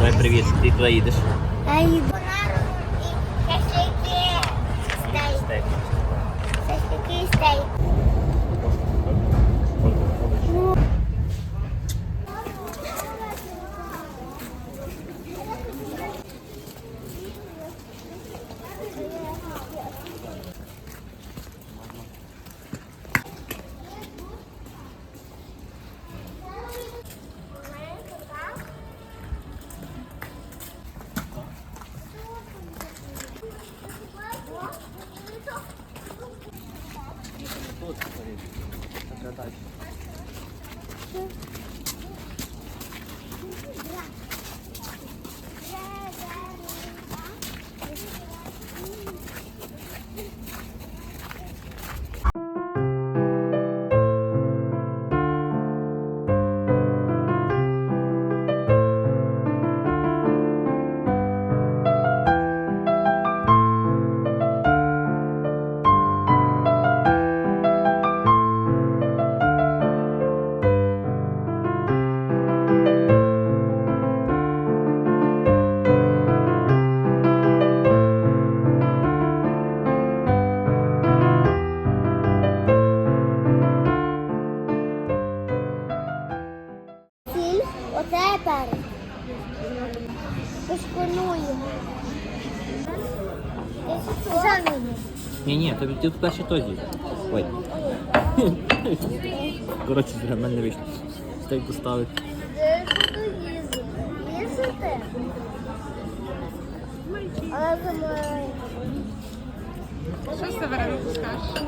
Давай привіт, ти куди їдеш? Я їду. 现在大于。Пошконуємо. Ні, ні, тобі ти перший той з'їв. Ой. Коротше, для мене не вийшло. Стейк доставить. Де? Але за мною. Що Северин скажеш?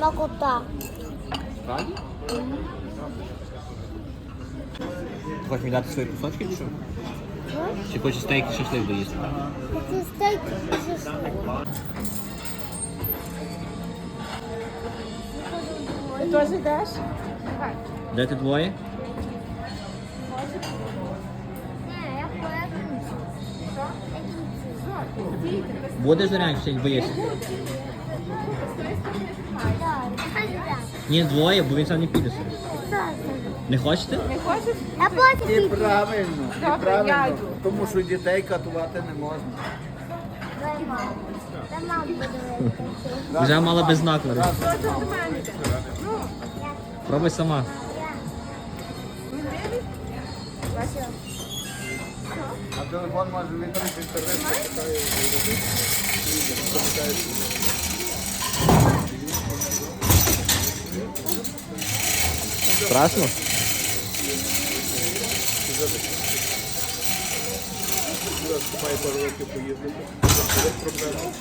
На кота. Правді? Ти хочеш мені дати свої кусочки чи що? Чи хочеш стейк і шашлик доїсти? Це стейк і шашлик. Ти теж йдеш? Давай. Де ти двоє? Ні, я повернусь. Будеш раніше чи боїшся? Ні, двоє, бо він сам не піде собі. Не хочете? Не хочеш? Я потім І піду. правильно, і Добре, я правильно, йду. тому що дітей катувати не можна. Дай маму. Та вирішити. Вже мала без накладу. Хто це до мене йде? Ну, Пробуй сама. А телефон може відкрити інтернет. Страшно?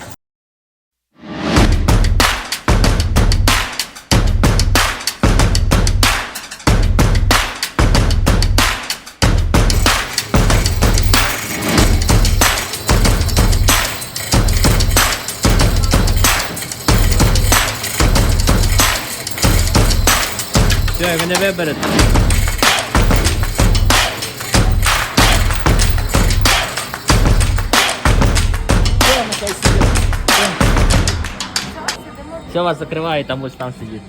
Все, ви не виберете. Все, вас закривають, там будеш там сидіти.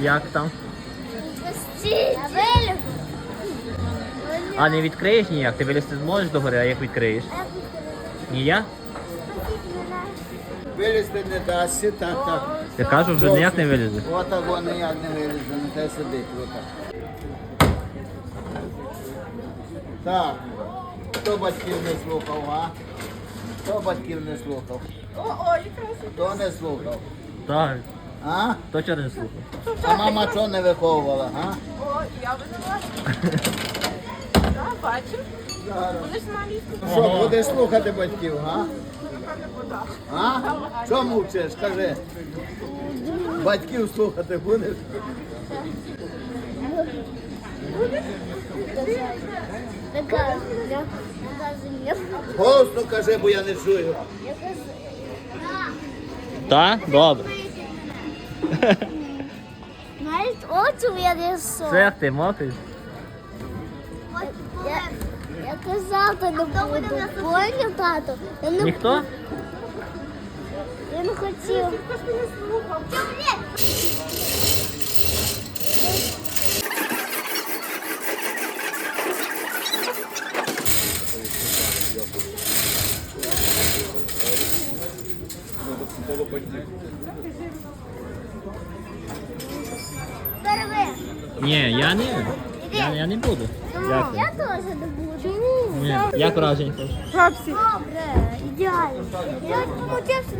Як там? Пустіть. А не відкриєш ніяк? Ти вилізти зможеш до гори, а як відкриєш? Ні я? Вилізти не дасться, так, так. Я кажу, вже ніяк не вилізе. Отак воно ніяк не вилізе, не те сидить. Отак. Так. Хто батьків не слухав, а? Хто батьків не слухав? О, о, якраз. Хто не слухав? Так, А? то чого не слухав? А мама чого не виховувала, а? О, я винувата. Так, бачив? Будеш на ліску? Що, будеш слухати батьків, а? А? Що мовчиш? Кажи. Батьків слухати будеш? Голосно кажи, бо я не чую. Так? Добре. Навіть очі несу. Це ти мокрий? Я, я казав, то не буду. Поняв, тато? Я не, Ніхто? я не хотів. Ти не слухав? Перви. Ні, я не. Я, я не буду. Дякую. Я теж не буду. Чому? Ні. Як враження? Хлопці, Добре, ідеально. Я получився.